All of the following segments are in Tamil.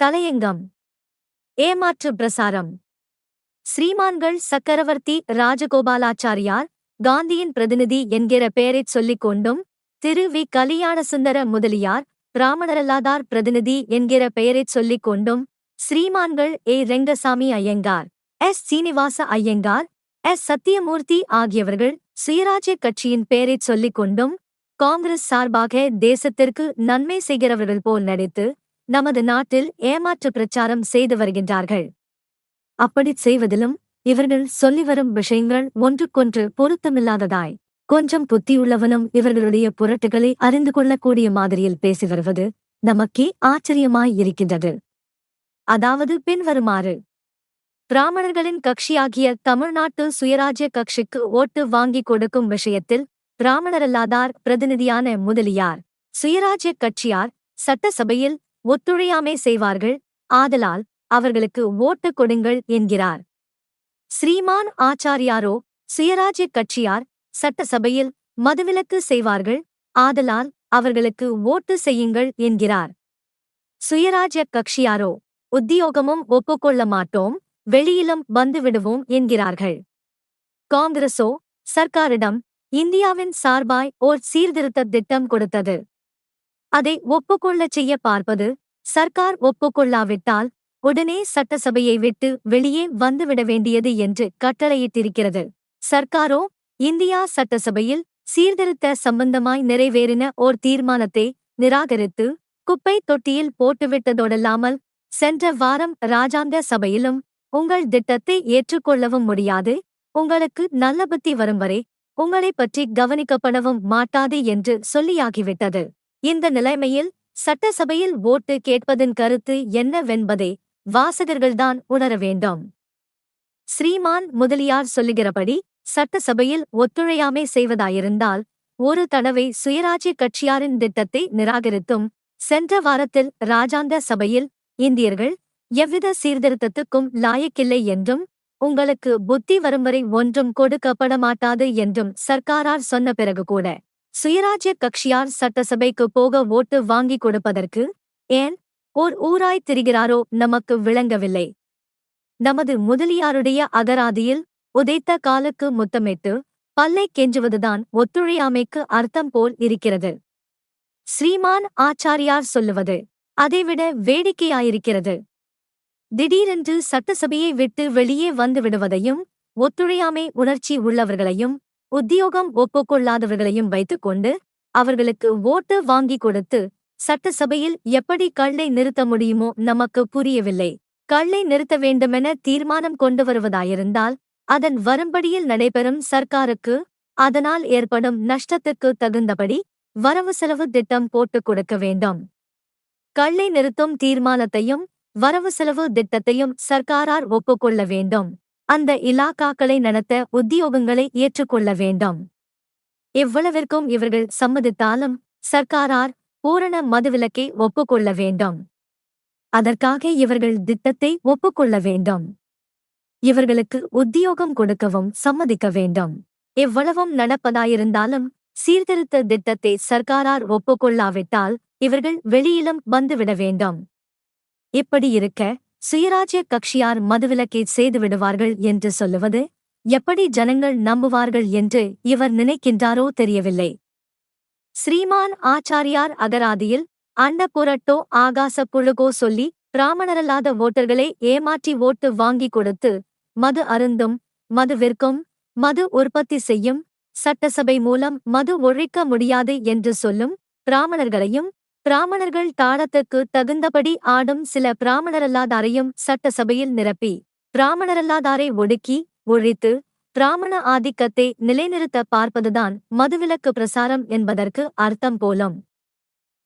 தலையங்கம். ஏமாற்று பிரசாரம். ஸ்ரீமான்கள் சக்கரவர்த்தி ராஜகோபாலாச்சாரியார் காந்தியின் பிரதிநிதி என்கிற பெயரைச் சொல்லிக் கொண்டும் திரு. வி. கலியாணசுந்தர முதலியார் பிராமணரல்லாதார் பிரதிநிதி என்கிற பெயரைச் சொல்லிக் கொண்டும் ஸ்ரீமான்கள் A. Rengasamy Iyengar S. Srinivasa Iyengar S. Sathyamurthy ஆகியவர்கள் Swarajya கட்சியின் பெயரைச் சொல்லிக் கொண்டும் காங்கிரஸ் சார்பாக தேசத்திற்கு நன்மை செய்கிறவர்கள் போல் நடித்து நமது நாட்டில் ஏமாற்று பிரச்சாரம் செய்து வருகின்றார்கள். அப்படிச் செய்வதிலும் இவர்கள் சொல்லி வரும் விஷயங்கள் ஒன்றுக்கொன்று பொருத்தமில்லாததாய். கொஞ்சம் புத்தியுள்ளவனும் இவர்களுடைய புரட்டுகளை அறிந்து கொள்ளக்கூடிய மாதிரியில் பேசி வருவது நமக்கே ஆச்சரியமாய் இருக்கின்றது. அதாவது பின்வருமாறு. பிராமணர்களின் கட்சியாகிய தமிழ்நாட்டு சுயராஜ்ய கட்சிக்கு ஓட்டு வாங்கிக் கொடுக்கும் விஷயத்தில் பிராமணரல்லாதார் பிரதிநிதியான முதலியார் சுயராஜ்ய கட்சியார் சட்டசபையில் ஒத்துழையாமை செய்வார்கள். ஆதலால் அவர்களுக்கு ஓட்டு கொடுங்கள் என்கிறார். ஸ்ரீமான் ஆச்சாரியாரோ சுயராஜ்ய கட்சியார் சட்டசபையில் மதுவிலக்கு செய்வார்கள். ஆதலால் அவர்களுக்கு ஓட்டு செய்யுங்கள் என்கிறார். சுயராஜ்ய கட்சியாரோ உத்தியோகமும் ஒப்புக்கொள்ள மாட்டோம். வெளியிலும் வந்துவிடுவோம் என்கிறார்கள். காங்கிரசோ சர்க்காரிடம் இந்தியாவின் சார்பாய் ஓர் சீர்திருத்த திட்டம் கொடுத்தது. அதை ஒப்புக்கொள்ளச் செய்ய பார்ப்பது சர்க்கார் ஒப்புக்கொள்ளாவிட்டால் உடனே சட்டசபையை விட்டு வெளியே வந்துவிட வேண்டியது என்று கட்டளையிட்டிருக்கிறது. சர்க்காரோ இந்தியா சட்டசபையில் சீர்திருத்த சம்பந்தமாய் நிறைவேறின ஓர் தீர்மானத்தை நிராகரித்து குப்பை தொட்டியில் போட்டுவிட்டதோடல்லாமல் சென்ற வாரம் ராஜாங்க சபையிலும் உங்கள் திட்டத்தை ஏற்றுக்கொள்ளவும் முடியாது உங்களுக்கு நல்ல புத்தி வரும் வரை உங்களைப் பற்றி கவனிக்கப்படவும் மாட்டாது என்று சொல்லியாகிவிட்டது. இந்த நிலைமையில் சட்டசபையில் ஓட்டு கேட்பதன் கருத்து என்னவென்பதை வாசகர்கள்தான் உணர வேண்டும். ஸ்ரீமான் முதலியார் சொல்லுகிறபடி சட்டசபையில் ஒத்துழையாமை செய்வதாயிருந்தால் ஒரு தடவை சுயராஜ்ய கட்சியாரின் திட்டத்தை நிராகரித்தும் சென்ற வாரத்தில் ராஜாந்த சபையில் இந்தியர்கள் எவ்வித சீர்திருத்தத்துக்கும் லாயக்கில்லை என்றும் உங்களுக்கு புத்தி வரும் வரை ஒன்றும் கொடுக்கப்பட மாட்டாது என்றும் சர்க்காரார் சொன்ன பிறகு கூட சுயராஜ்ய கட்சியார் சட்டசபைக்கு போக ஓட்டு வாங்கிக் கொடுப்பதற்கு ஏன் ஓர் ஊராய் திரிகிறாரோ நமக்கு விளங்கவில்லை. நமது முதலியாருடைய அகராதியில் உதைத்த காலுக்கு முத்தமிட்டு பல்லை கெஞ்சுவதுதான் ஒத்துழையாமைக்கு அர்த்தம் போல் இருக்கிறது. ஸ்ரீமான் ஆச்சாரியார் சொல்லுவது அதைவிட வேடிக்கையாயிருக்கிறது. திடீரென்று சட்டசபையை விட்டு வெளியே வந்து விடுவதையும் ஒத்துழையாமை உணர்ச்சி உள்ளவர்களையும் உத்தியோகம் ஒப்புக்கொள்ளாதவர்களையும் வைத்துக்கொண்டு அவர்களுக்கு ஓட்டு வாங்கிக் கொடுத்து சட்டசபையில் எப்படி கள்ளை நிறுத்த முடியுமோ நமக்கு புரியவில்லை. கள்ளை நிறுத்த வேண்டுமென தீர்மானம் கொண்டு வருவதாயிருந்தால் அதன் வரும்படியில் நடைபெறும் சர்க்காருக்கு அதனால் ஏற்படும் நஷ்டத்துக்கு தகுந்தபடி வரவு செலவு திட்டம் போட்டுக் கொடுக்க வேண்டும். கள்ளை நிறுத்தும் தீர்மானத்தையும் வரவு செலவு திட்டத்தையும் சர்க்காரார் ஒப்புக்கொள்ள வேண்டும். அந்த இலாக்காக்களை நடத்த உத்தியோகங்களை ஏற்றுக்கொள்ள வேண்டும். இவ்வளவிற்கும் இவர்கள் சம்மதித்தாலும் சர்க்காரார் பூரண மதுவிலக்கை ஒப்புக்கொள்ள வேண்டும். அதற்காக இவர்கள் திட்டத்தை ஒப்புக்கொள்ள வேண்டும். இவர்களுக்கு உத்தியோகம் கொடுக்கவும் சம்மதிக்க வேண்டும். இவ்வளவும் நடப்பதாயிருந்தாலும் சீர்திருத்த திட்டத்தை சர்க்காரார் ஒப்புக்கொள்ளாவிட்டால் இவர்கள் வெளியிலும் வந்துவிட வேண்டும். இப்படி இருக்க சுயராஜ்ய கட்சியார் மதுவிலக்கை செய்துவிடுவார்கள் என்று சொல்லுவது எப்படி ஜனங்கள் நம்புவார்கள் என்று இவர் நினைக்கின்றாரோ தெரியவில்லை. ஸ்ரீமான் ஆச்சாரியார் அகராதியில் அண்டபுரட்டோ ஆகாச புழுகோ சொல்லி பிராமணரல்லாத ஓட்டர்களை ஏமாற்றி ஓட்டு வாங்கிக் கொடுத்து மது அருந்தும் மது விற்கும் மது உற்பத்தி செய்யும் சட்டசபை மூலம் மது ஒழிக்க முடியாது என்று சொல்லும் பிராமணர்களையும் பிராமணர்கள் தாளத்துக்கு தகுந்தபடி ஆடும் சில பிராமணரல்லாதாரையும் சட்டசபையில் நிரப்பி பிராமணரல்லாதாரை ஒடுக்கி ஒழித்து பிராமண ஆதிக்கத்தை நிலைநிறுத்த பார்ப்பதுதான் மதுவிலக்கு பிரசாரம் என்பதற்கு அர்த்தம் போலும்.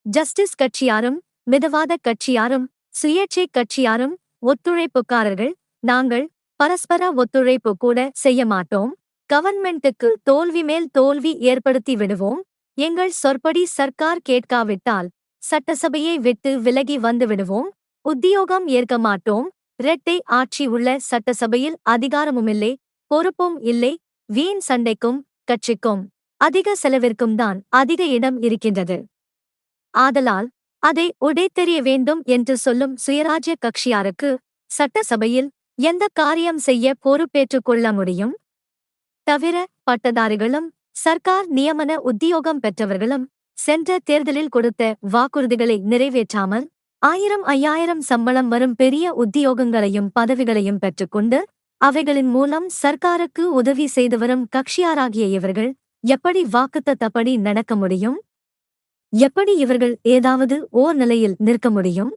ஜஸ்டிஸ் கட்சியாரும் மிதவாத கட்சியாரும் சுயேட்சை கட்சியாரும் ஒத்துழைப்புக்காரர்கள் நாங்கள் பரஸ்பர ஒத்துழைப்பு கூட செய்ய மாட்டோம். கவர்மெண்ட்டுக்கு தோல்வி மேல் தோல்வி ஏற்படுத்தி விடுவோம். எங்கள் சொற்படி சர்க்கார் கேட்காவிட்டால் சட்டசபையை விட்டு விலகி வந்துவிடுவோம் உத்தியோகம் ஏற்க மாட்டோம். இரட்டை ஆட்சி உள்ள சட்டசபையில் அதிகாரமுமில்லை. பொறுப்பும் இல்லை. வீண் சண்டைக்கும் கட்சிக்கும் அதிக செலவிற்கும் தான் அதிக இடம் இருக்கின்றது. ஆதலால் அதை உடைத்தெறிய வேண்டும் என்று சொல்லும் சுயராஜ்ய கட்சியாருக்கு சட்டசபையில் எந்த காரியம் செய்ய பொறுப்பேற்றுக் கொள்ள முடியும்? தவிர பட்டதாரிகளும் சர்க்கார் நியமன உத்தியோகம் பெற்றவர்களும் சென்ற தேர்தலில் கொடுத்த வாக்குறுதிகளை நிறைவேற்றாமல் ஆயிரம் ஐயாயிரம் சம்பளம் வரும் பெரிய உத்தியோகங்களையும் பதவிகளையும் பெற்றுக்கொண்டு அவைகளின் மூலம் சர்க்காருக்கு உதவி செய்து வரும் கட்சியாராகிய இவர்கள் எப்படி வாக்குத்தத்தப்படி நடக்க முடியும்? எப்படி இவர்கள் ஏதாவது ஓர் நிலையில் நிற்க முடியும்?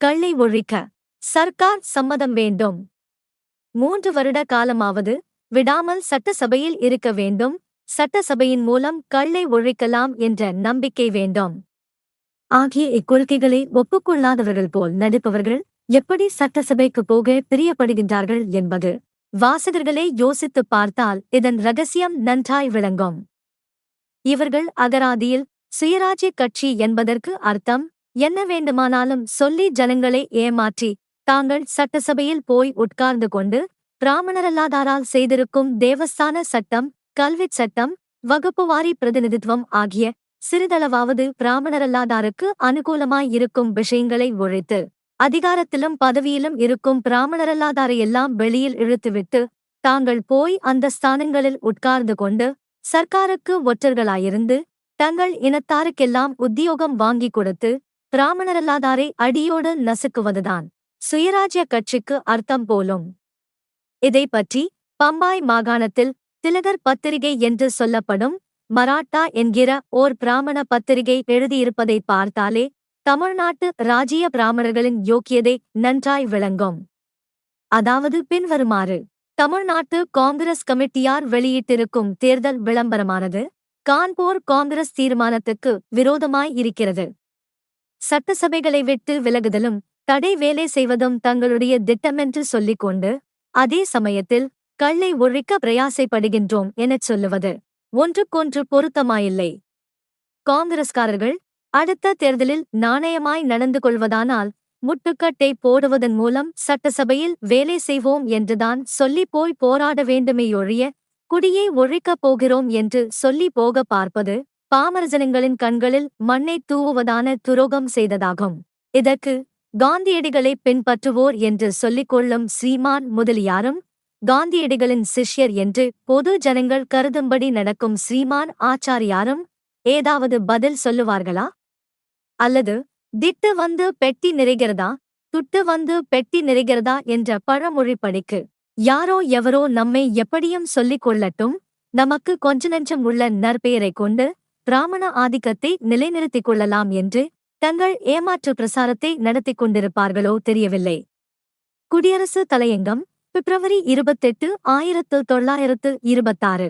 கள்ளை ஒழிக்க சர்க்கார் சம்மதம் வேண்டும். மூன்று வருட காலமாவது விடாமல் சட்டசபையில் இருக்க வேண்டும். சட்டசபையின் மூலம் கள்ளை ஒழிக்கலாம் என்ற நம்பிக்கை வேண்டும். ஆகிய இக்கொள்கைகளை ஒப்புக்கொள்ளாதவர்கள் போல் நடிப்பவர்கள் எப்படி சட்டசபைக்கு போக பிரியப்படுகின்றார்கள் என்பது வாசகர்களே யோசித்துப் பார்த்தால் இதன் ரகசியம் நன்றாய் விளங்கும். இவர்கள் அகராதியில் சுயராஜ்ய கட்சி என்பதற்கு அர்த்தம் என்ன வேண்டுமானாலும் சொல்லி ஜனங்களை ஏமாற்றி தாங்கள் சட்டசபையில் போய் உட்கார்ந்து கொண்டு பிராமணரல்லாதாரால் செய்திருக்கும் தேவஸ்தான சட்டம் கல்விச் சட்டம் வகுப்புவாரி பிரதிநிதித்துவம் ஆகிய சிறிதளவாவது பிராமணரல்லாதாருக்கு அனுகூலமாய் இருக்கும் விஷயங்களை ஒழித்து அதிகாரத்திலும் பதவியிலும் இருக்கும் பிராமணரல்லாதாரை எல்லாம் வெளியில் இழுத்துவிட்டு தாங்கள் போய் அந்த ஸ்தானங்களில் உட்கார்ந்து கொண்டு சர்க்காருக்கு ஒற்றர்களாயிருந்து தங்கள் இனத்தாருக்கெல்லாம் உத்தியோகம் வாங்கிக் கொடுத்து பிராமணரல்லாதாரை அடியோடு நசுக்குவதுதான் சுயராஜ்ய கட்சிக்கு அர்த்தம் போலும். இதை பற்றி பம்பாய் மாகாணத்தில் திலகர் பத்திரிகை என்று சொல்லப்படும் மராட்டா என்கிற ஓர் பிராமண பத்திரிகை எழுதியிருப்பதை பார்த்தாலே தமிழ்நாட்டு ராஜ்ய பிராமணர்களின் யோக்கியதை நன்றாய் விளங்கும். அதாவது பின்வருமாறு தமிழ்நாட்டு காங்கிரஸ் கமிட்டியார் வெளியிட்டிருக்கும் தேர்தல் விளம்பரமானது கான்பூர் காங்கிரஸ் தீர்மானத்துக்கு விரோதமாய் இருக்கிறது. சட்டசபைகளை விட்டு விலகுதலும் தடை வேலை செய்வதும் தங்களுடைய திட்டமென்று சொல்லிக்கொண்டு அதே சமயத்தில் கள்ளை ஒழிக்க பிரயாசைப்படுகின்றோம் எனச் சொல்லுவது ஒன்றுக்கொன்று பொருத்தமாயில்லை. காங்கிரஸ்காரர்கள் அடுத்த தேர்தலில் நாணயமாய் நடந்து கொள்வதானால் முட்டுக்கட்டை போடுவதன் மூலம் சட்டசபையில் வேலை செய்வோம் என்றுதான் சொல்லி போய் போராட வேண்டுமேயொழிய குடியை ஒழிக்கப் போகிறோம் என்று சொல்லி போக பார்ப்பது பாமரஜனங்களின் கண்களில் மண்ணை தூவுவதான துரோகம் செய்ததாகும். இதற்கு காந்தியடிகளை பின்பற்றுவோர் என்று சொல்லிக் கொள்ளும் ஸ்ரீமான் முதலியாரும் காந்தியடிகளின் சிஷ்யர் என்று பொது ஜனங்கள் கருதும்படி நடக்கும் ஸ்ரீமான் ஆச்சாரியாரும் ஏதாவது பதில் சொல்லுவார்களா? அல்லது திட்டு வந்து பெட்டி நிறைகிறதா? துட்டு வந்து பெட்டி நிறைகிறதா என்ற பழமொழிப்படிக்கு யாரோ எவரோ நம்மை எப்படியும் சொல்லிக் கொள்ளட்டும் நமக்கு கொஞ்ச நெஞ்சம் உள்ள நற்பெயரைக் கொண்டு பிராமண ஆதிக்கத்தை நிலைநிறுத்திக் கொள்ளலாம் என்று தங்கள் ஏமாற்று பிரசாரத்தை நடத்திக் கொண்டிருப்பார்களோ தெரியவில்லை. குடியரசு தலையங்கம் பிப்ரவரி இருபத்தெட்டு ஆயிரத்து தொள்ளாயிரத்து இருபத்தாறு.